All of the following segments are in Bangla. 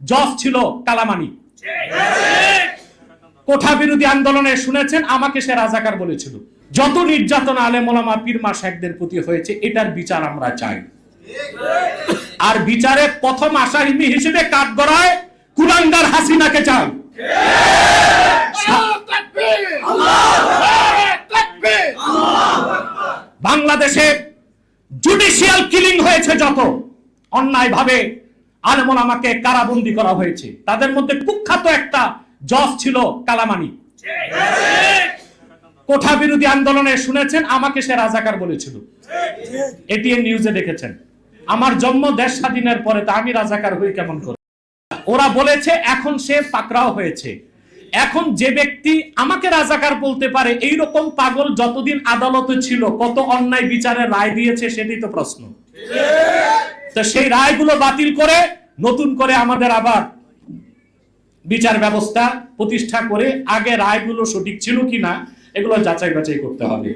জজ ছিল কালামানি। কোঠা বিরোধী আন্দোলনে শুনেছেন, আমাকে সে রাজাকার বলেছিল। যত নির্যাতন আলেমোলামা পীরমা শেখদের প্রতি হয়েছে, এটার বিচার আমরা চাই। আর বিচারে প্রথম আসামি হিসেবে কাঠ গড়ায় কুলাঙ্গার হাসিনাকে চাই। বাংলাদেশে জুডিশিয়াল কিলিং হয়েছে যত। অন্যায় ভাবে আলেমন আমাকে কারাবন্দি করা হয়েছে। তাদের মধ্যে কুখ্যাত একটা জজ ছিল কালামানি। কোঠা বিরোধী আন্দোলনে শুনেছেন, আমাকে সে রাজাকার বলেছিল। এটিএন নিউজে দেখেছেন। আমার জন্ম দেশ স্বাধীনের পরে তা আমি রাজাকার হই কেমন করে? ওরা বলেছে, এখন সে পাকড়াও হয়েছে। এখন যে ব্যক্তি আমাকে রাজাকার বলতে পারে এই রকম পাগল যতদিন আদালতে ছিল, কত অন্যায় বিচারে রায় দিয়েছে, সেটাই তো প্রশ্ন। তো সেই রায়গুলো বাতিল করে নতুন করে আমাদের আবার বিচার ব্যবস্থা প্রতিষ্ঠা করে আগে রায়গুলো সঠিক ছিল কিনা, এগুলো যাচাই বাছাই করতে হবে।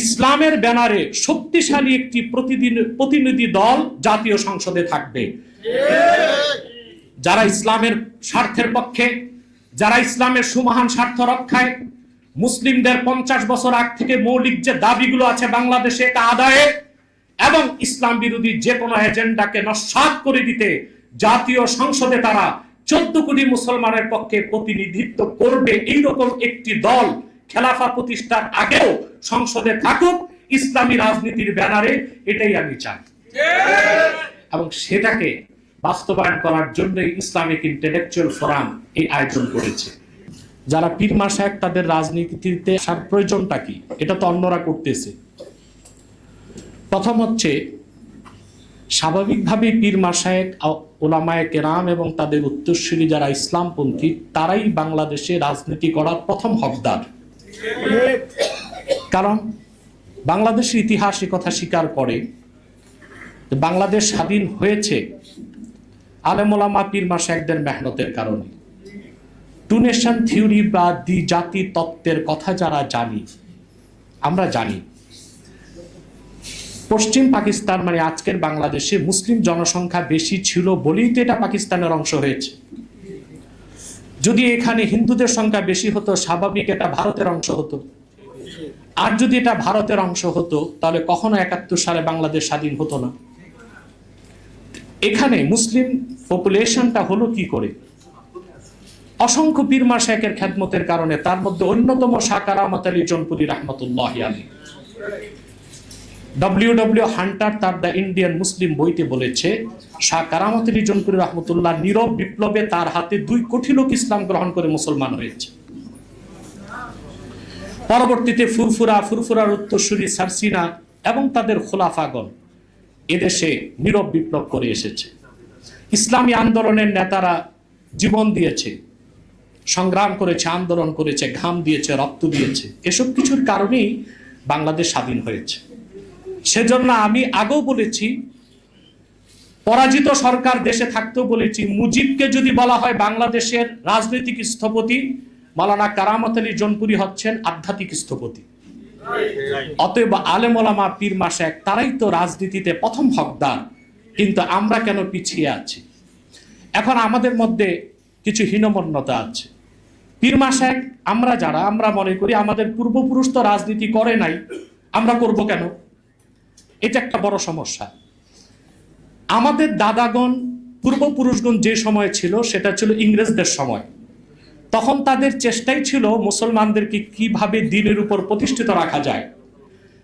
ইসলামের ব্যানারে শক্তিশালী একটি প্রতিদিন, প্রতিনিধি দল জাতীয় সংসদে থাকবে। যারা ইসলামের স্বার্থের পক্ষে, যারা ইসলামের সুমহান স্বার্থ রক্ষায়, মুসলিমদের পঞ্চাশ বছর আগ থেকে মৌলিক যে দাবিগুলো আছে বাংলাদেশে, এটা আদায়ে এবং ইসলাম বিরোধী যে কোনো এজেন্ডাকে নস্বাত করে দিতে জাতীয় সংসদে তারা চোদ্দ কোটি মুসলমানের পক্ষে প্রতিনিধিত্ব করবে। এইরকম একটি দল খেলাফা প্রতিষ্ঠার আগেও সংসদে থাকুক, ইসলামী রাজনীতির ব্যানারে এটাই আমি চাই। এবং সেটাকে বাস্তবায়ন করার জন্য ইসলামিক ইন্টেলেকচুয়াল ফোরাম এই আয়োজন করেছে। যারা পীর মাসায় তাদের রাজনীতিতে আসার প্রয়োজনটা কি? এটা তো অন্যরা করতেছে। প্রথম হচ্ছে স্বাভাবিকভাবে পীর মাসায়েক ওলামায় কেরাম এবং তাদের উত্তরসূরি যারা ইসলামপন্থী, তারাই বাংলাদেশে রাজনীতি করার প্রথম হকদার। কারণ বাংলাদেশের ইতিহাস কথা স্বীকার করে বাংলাদেশ স্বাধীন হয়েছে আলেমোলামা পীর মাসায়েকদের মেহনতের কারণে। টু নেশন থিওরি বা দ্বি জাতি তত্ত্বের কথা যারা জানি, আমরা জানি। পশ্চিম পাকিস্তান মানে আজকের বাংলাদেশে মুসলিম জনসংখ্যা বেশি ছিল বলেই তো এটা পাকিস্তানের অংশ হয়েছে। যদি এখানে হিন্দুদের সংখ্যা বেশি হতো, স্বাভাবিক এটা ভারতের অংশ হতো। আর যদি এটা ভারতের অংশ হতো, তাহলে কখনো একাত্তর সালে বাংলাদেশ স্বাধীন হতো না। এখানে মুসলিম পপুলেশনটা হলো কি করে? অসংখ্য পীরমা শেখের খ্যাতমতের কারণে তার মধ্যে অন্যতম সাকারামত আলী জনপুরি রহমতুল্লাহ আলী ডব্লিউ ডব্লিউ হান্টার তার দ্য ইন্ডিয়ান মুসলিম বইতে বলেছে, শাহ কারামত আলী জনপুরি রহমতুল্লাহ নীরব বিপ্লবে তার হাতে দুই কোটি লোক ইসলাম গ্রহণ করে মুসলমান হয়েছে। পরবর্তীতে ফুরফুরা, ফুরফুরার উত্তরসূরি সারসিনা এবং তাদের খোলাফাগণ এদেশে নীরব বিপ্লব করে এসেছে। ইসলামী আন্দোলনের নেতারা জীবন দিয়েছে, সংগ্রাম করেছে, আন্দোলন করেছে, ঘাম দিয়েছে, রক্ত দিয়েছে। এসব কিছুর কারণেই বাংলাদেশ স্বাধীন হয়েছে। সেজন্য আমি আগেও বলেছি, পরাজিত সরকার দেশে থাকতেও বলেছি, মুজিবকে যদি বলা হয় বাংলাদেশের রাজনৈতিক স্থপতি, মালানা কারামত আলী জনপুরি হচ্ছেন আধ্যাত্মিক স্থপতি। অতএব আলেমোলামা পীর মাসেক তারাই তো রাজনীতিতে প্রথম হকদার, কিন্তু আমরা কেন পিছিয়ে আছি? এখন আমাদের মধ্যে কিছু হীনমন্যতা আছে। পীর মাসেক আমরা যারা, আমরা মনে করি আমাদের পূর্বপুরুষ তো রাজনীতি করে নাই, আমরা করব কেন? এটা একটা বড় সমস্যা। আমাদের দাদাগণ, পূর্বপুরুষগণ যে সময় ছিল, সেটা ছিল ইংরেজদের সময়। তখন তাদের চেষ্টাই ছিল মুসলমানদেরকে কীভাবে দিনের উপর প্রতিষ্ঠিত রাখা যায়।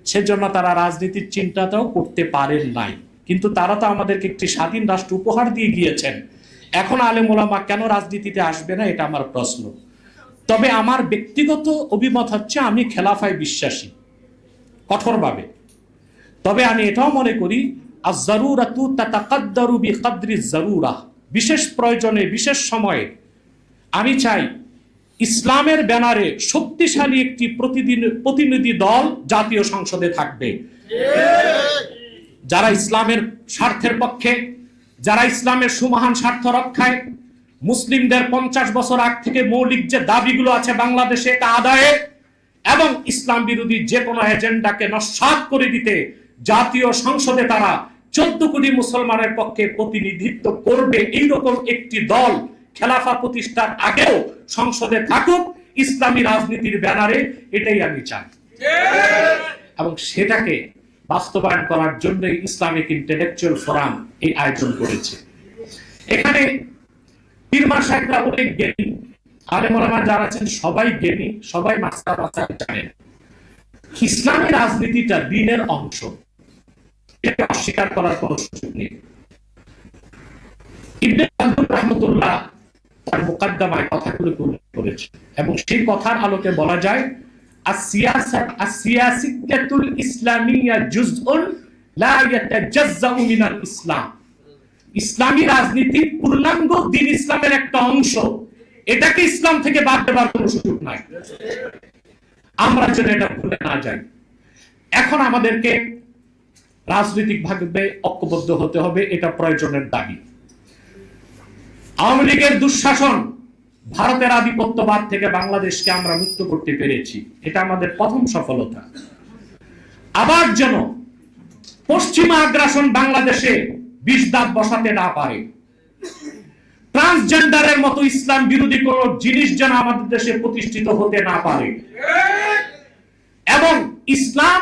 সেজন্য তারা রাজনীতির চিন্তাটাও করতে পারেন নাই। কিন্তু তারা তো আমাদেরকে একটি স্বাধীন রাষ্ট্র উপহার দিয়ে গিয়েছেন। এখন আলেম ওলামা কেন রাজনীতিতে আসবে না, এটা আমার প্রশ্ন। তবে আমার ব্যক্তিগত অভিমত হচ্ছে, আমি খেলাফায় বিশ্বাসী। কঠোরভাবে। তবে আমি এটাও মনে করি বিশেষ প্রয়োজনে, বিশেষ সময়ে। আমি চাই, ইসলামের ব্যানারে শক্তিশালী একটি প্রতিদিন, প্রতিনিধি দল জাতীয় সংসদে থাকবে। যারা ইসলামের স্বার্থের পক্ষে, যারা ইসলামের সুমহান স্বার্থ রক্ষায়, মুসলিমদের পঞ্চাশ বছর আগ থেকে মৌলিক যে দাবিগুলো আছে বাংলাদেশে, এটা আদায়ে এবং ইসলাম বিরোধী যে কোনো এজেন্ডাকে নস্বাত করে দিতে জাতীয় সংসদে তারা চোদ্দ কোটি মুসলমানের পক্ষে প্রতিনিধিত্ব করবে। এইরকম একটি দল খেলাফা প্রতিষ্ঠার আগেও সংসদে থাকুক, ইসলামী রাজনীতির ব্যানারে এটাই আমি চাই। এবং সেটাকে বাস্তবায়ন করার জন্য ইসলামিক ইন্টেলেকচুয়াল ফোরাম এই আয়োজন করেছে। এখানে পীরমা সাহেবরা অনেক জ্ঞানী। আলে মোলামা যারা আছেন সবাই জ্ঞানী, সবাই মাস্টার মাস্টার জানেন। ইসলামী রাজনীতিটা দিনের অংশ। অস্বীকার করার কোন সুযোগ নেই। ইবনে আব্দুল রহমতুল্লাহ তার মোকাদ্দমায় উল্লেখ করেছে এবং সেই কথার আলোকে বলা যায় ইসলাম। ইসলামী রাজনীতি পূর্ণাঙ্গ দিন ইসলামের একটা অংশ। এটাকে ইসলাম থেকে বাদ দেবার কোনো সুযোগ নাই। আমরা যেন এটা ভুলে না যাই। এখন আমাদেরকে রাজনৈতিক ভাবে ঐক্যবদ্ধ হতে হবে, এটা প্রয়োজনের দাবি। আওয়ামী লীগের দুঃশাসন ভারতের আধিপত্যবাদ থেকে বাংলাদেশকে আমরা মুক্ত করতে পেরেছি, এটা আমাদের প্রথম সফলতা। আবার যেন পশ্চিমা আগ্রাসন বাংলাদেশে বিষ দাঁত বসাতে না পারে। ট্রান্সজেন্ডারের মতো ইসলাম বিরোধী কোন জিনিস যেন আমাদের দেশে প্রতিষ্ঠিত হতে না পারে। এবং ইসলাম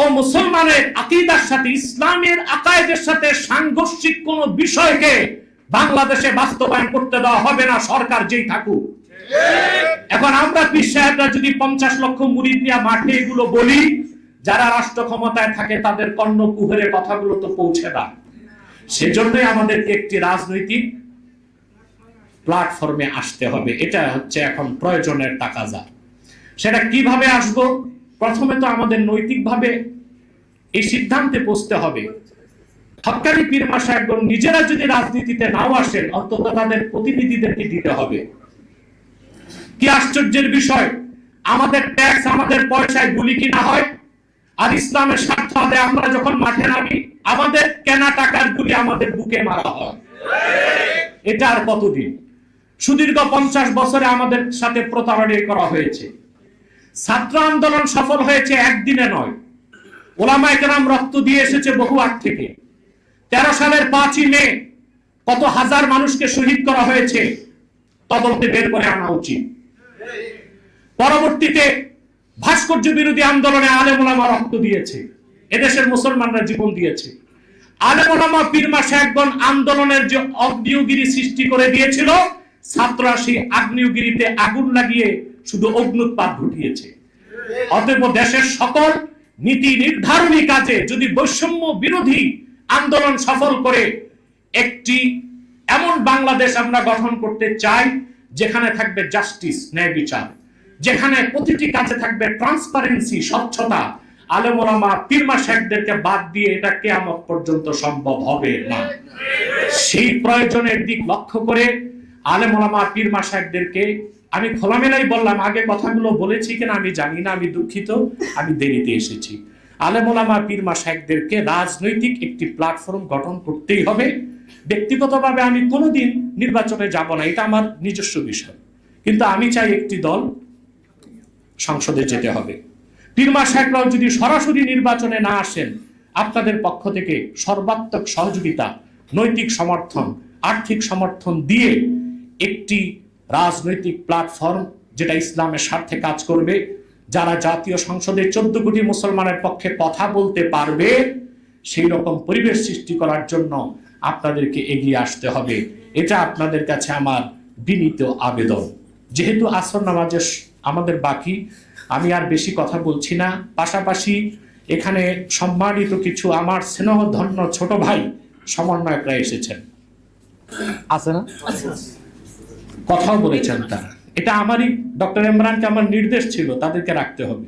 ও মুসলমানের আকিদার সাথে, ইসলামের আকায়েদের সাথে সাংঘর্ষিক কোন বিষয়কে বাংলাদেশে বাস্তবায়ন করতে দেওয়া হবে না, সরকার যেই থাকুক। এখন আমরা পীর সাহেবরা যদি পঞ্চাশ লক্ষ মুড়ি দিয়া মাঠে এগুলো বলি, যারা রাষ্ট্র ক্ষমতায় থাকে তাদের কর্ণ কুহরে কথাগুলো তো পৌঁছে না সেজন্যই আমাদেরকে একটি রাজনৈতিক প্ল্যাটফর্মে আসতে হবে। এটা হচ্ছে এখন প্রয়োজনের টাকা যা সেটা কীভাবে আসব? প্রথমে তো আমাদের নৈতিকভাবে এই সিদ্ধান্তে পৌঁছতে হবে। হকানি পীর সাহেবগণ নিজেরা যদি রাজনীতিতে নাও আসেন, অন্তত তাদের প্রতিনিধিদেরকে দিতে হবে। কি আশ্চর্যের বিষয়, আমাদের ট্যাক্স আমাদের পয়সায় গুলি কিনা হয়, আর ইসলামের স্বার্থ আদায় আমরা যখন মাঠে নামি, আমাদের কেনা টাকার গুলি আমাদের বুকে মারা হয়। এটা আর কতদিন? সুদীর্ঘ পঞ্চাশ বছরে আমাদের সাথে প্রতারণা করা হয়েছে। ছাত্র আন্দোলন সফল হয়েছে একদিনে নয়। ওলামা একরাম রক্ত দিয়ে এসেছে বহু আগ থেকে। তেরো সালের পাঁচই মে কত হাজার মানুষকে শহীদ করা হয়েছে, তদন্তে বের করে আনা উচিত। পরবর্তীতে ভাস্কর্য বিরোধী আন্দোলনে আলেমুলামা রক্ত দিয়েছে। এদেশের মুসলমানরা জীবন দিয়েছে। আলেমুলামা পীরমা সাহেবগণ আন্দোলনের যে অগ্নিয়গিরি সৃষ্টি করে দিয়েছিল, ছাত্ররা সেই আগ্নেয়গিরিতে আগুন লাগিয়ে শুধু অগ্নুৎপাত ঘটিয়েছে। অতএব দেশের সকল নীতি নির্ধারণী কাজে যদি বৈষম্য বিরোধী আন্দোলন সফল করে, একটি এমন বাংলাদেশ আমরা গঠন করতে চাই, যেখানে থাকবে জাস্টিস, ন্যায় বিচার, যেখানে প্রতিটি কাজে থাকবে ট্রান্সপারেন্সি, স্বচ্ছতা। আলেমোলামা পীরমা শেখদেরকে বাদ দিয়ে এটা কেয়ামত পর্যন্ত সম্ভব হবে না। সেই প্রয়োজনের দিক লক্ষ্য করে আলেমোলামা পীরমা শেখদেরকে আমি খোলামেলাই বললাম, আগে কথাগুলো বলেছি কিনা আমি জানি না, আমি দুঃখিত, আমি দেরিতে এসেছি। আলেমোলামা পীরমা শেখদেরকে রাজনৈতিক একটি প্ল্যাটফর্ম গঠন করতেই হবে। ব্যক্তিগতভাবে আমি কোনোদিন নির্বাচনে যাব না, এটা আমার নিজস্ব বিষয়। কিন্তু আমি চাই একটি দল সংসদে যেতে হবে। পীরমা শেখরাও যদি সরাসরি নির্বাচনে না আসেন, আপনাদের পক্ষ থেকে সর্বাত্মক সহযোগিতা, নৈতিক সমর্থন, আর্থিক সমর্থন দিয়ে একটি রাজনৈতিক প্ল্যাটফর্ম যেটা ইসলামের স্বার্থে কাজ করবে যারা জাতীয় সংসদে চোদ্দ কোটি মুসলমানের পক্ষে কথা বলতে পারবে সেই রকম পরিবেশ সৃষ্টি করার জন্য আপনাদেরকে এগিয়ে আসতে হবে। এটা আপনাদের কাছে আমার বিনীত আবেদন। যেহেতু আসর নামাজের আমাদের বাকি আমি আর বেশি কথা বলছি না। পাশাপাশি এখানে সম্মানিত কিছু আমার স্নেহধন্য ছোট ভাই সমন্বয়করা এসেছেন। আছে না? কথাও বলেছেন তারা। এটা আমারই ডক্টর ইমরানকে আমার নির্দেশ ছিল, তাদেরকে রাখতে হবে।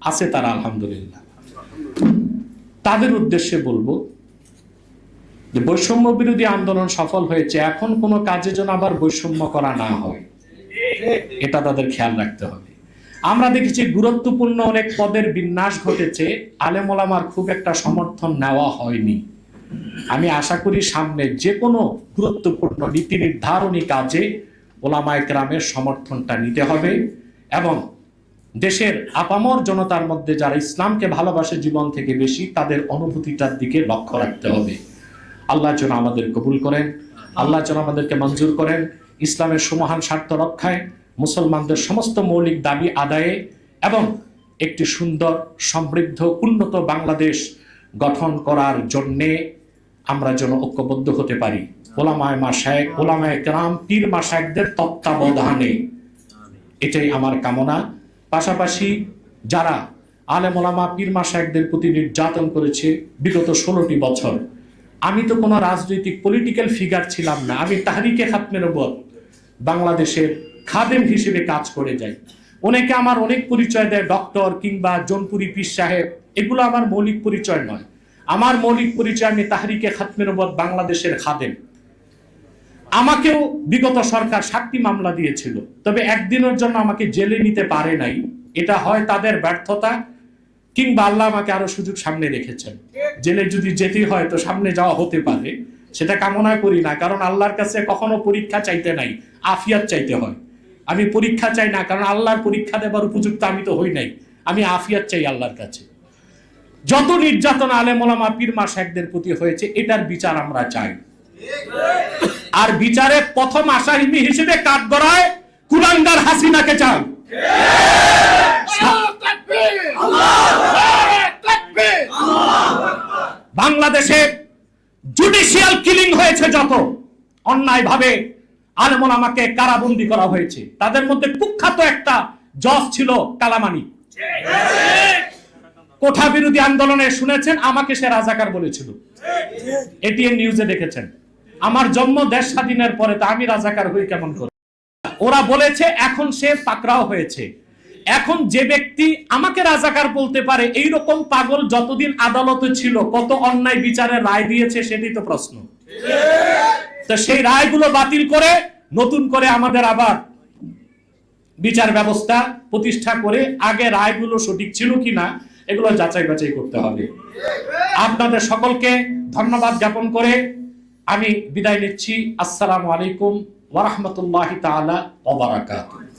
আছে তারা, আলহামদুলিল্লাহ। তাদের উদ্দেশ্যে বলব যে বৈষম্য বিরোধী আন্দোলন সফল হয়েছে, এখন কোনো কাজে যেন আবার বৈষম্য করা না হয়। এটা তাদের খেয়াল রাখতে হবে। আমরা দেখেছি গুরুত্বপূর্ণ অনেক পদের বিন্যাস ঘটেছে আলেমোলামার খুব একটা সমর্থন নেওয়া হয়নি। আমি আশা করি সামনে যে কোনো গুরুত্বপূর্ণ নীতি নির্ধারণী কাজে ওলামায় গ্রামের সমর্থনটা নিতে হবে এবং দেশের আপামর জনতার মধ্যে যারা ইসলামকে ভালোবাসে জীবন থেকে বেশি, তাদের অনুভূতিটার দিকে লক্ষ্য রাখতে হবে। আল্লাহ যেন আমাদের কবুল করেন, আল্লাহ যেন আমাদেরকে মঞ্জুর করেন, ইসলামের সুমহান স্বার্থ রক্ষায় মুসলমানদের সমস্ত মৌলিক দাবি আদায়ে এবং একটি সুন্দর, সমৃদ্ধ, উন্নত বাংলাদেশ গঠন করার জন্যে আমরা যেন ঐক্যবদ্ধ হতে পারি। ওলামায় মাসায় ওলামায় কেরাম, পীর মাসায়কদের তত্ত্বাবধানে। এটাই আমার কামনা। পাশাপাশি যারা আলেম ওলামা, পীর মাসায়কদের প্রতি নির্যাতন করেছে বিগত ষোলোটি বছর, আমি তো কোনো রাজনৈতিক পলিটিক্যাল ফিগার ছিলাম না। আমি তাহারিকে খাতমের ওপর বাংলাদেশের খাদেম হিসেবে কাজ করে যাই। অনেকে আমার অনেক পরিচয় দেয়, ডক্টর কিংবা জনপুরি পীর সাহেব। এগুলো আমার মৌলিক পরিচয় নয়। আমার মৌলিক পরিচয় আমি তাহারিকে খাতমের ওপর বাংলাদেশের খাদেম। আমাকেও বিগত সরকার সাতটি মামলা দিয়েছিল। তবে একদিনের জন্য আমাকে জেলে নিতে পারে নাই। এটা হয় তাদের ব্যর্থতা কিংবা আল্লাহ আমাকে আরও সুযোগ সামনে রেখেছেন। জেলে যদি যেতে হয় তো সামনে যাওয়া হতে পারে। সেটা কামনা করি না, কারণ আল্লাহর কাছে কখনো পরীক্ষা চাইতে নাই, আফিয়াত চাইতে হয়। আমি পরীক্ষা চাই না, কারণ আল্লাহর পরীক্ষা দেবার উপযুক্ত আমি তো হই নাই। আমি আফিয়াত চাই আল্লাহর কাছে। যত নির্যাতন আলেমোলামা পীর মাসাকদের প্রতি হয়েছে, এটার বিচার আমরা চাই। আর বিচারে প্রথম আসামি হিসেবে কাঠ গড়ায় কুলাঙ্গার হাসিনাকে চাই। বাংলাদেশে জুডিশিয়াল কিলিং হয়েছে যত। অন্যায় ভাবে আলমন আমাকে কারাবন্দি করা হয়েছে। তাদের মধ্যে কুখ্যাত একটা জজ ছিল কালামানি। কোঠা বিরোধী আন্দোলনে শুনেছেন? আমাকে সে রাজাকার বলেছিল। এটিএন নিউজে দেখেছেন। আমার জন্ম দেশ স্বাধীনের পরে তা আমি রাজাকার হই কেমন করে? ওরা বলেছে, এখন সে পাকড়াও হয়েছে। এখন যে ব্যক্তি আমাকে রাজাকার বলতে পারে এই রকম পাগল যতদিন আদালতে ছিল, কত অন্যায় বিচারে রায় দিয়েছে সেটি তো প্রশ্ন। তো সেই রায়গুলো বাতিল করে, নতুন করে আমাদের আবার বিচার ব্যবস্থা প্রতিষ্ঠা করে আগে রায়গুলো সঠিক ছিল কিনা এগুলো যাচাই বাছাই করতে হবে। আপনাদের সকলকে ধন্যবাদ জ্ঞাপন করে আমি বিদায় নিচ্ছি। আসসালামু আলাইকুম ওরহমতুল্লাহ তালা ওয়া বারাকাতুহু।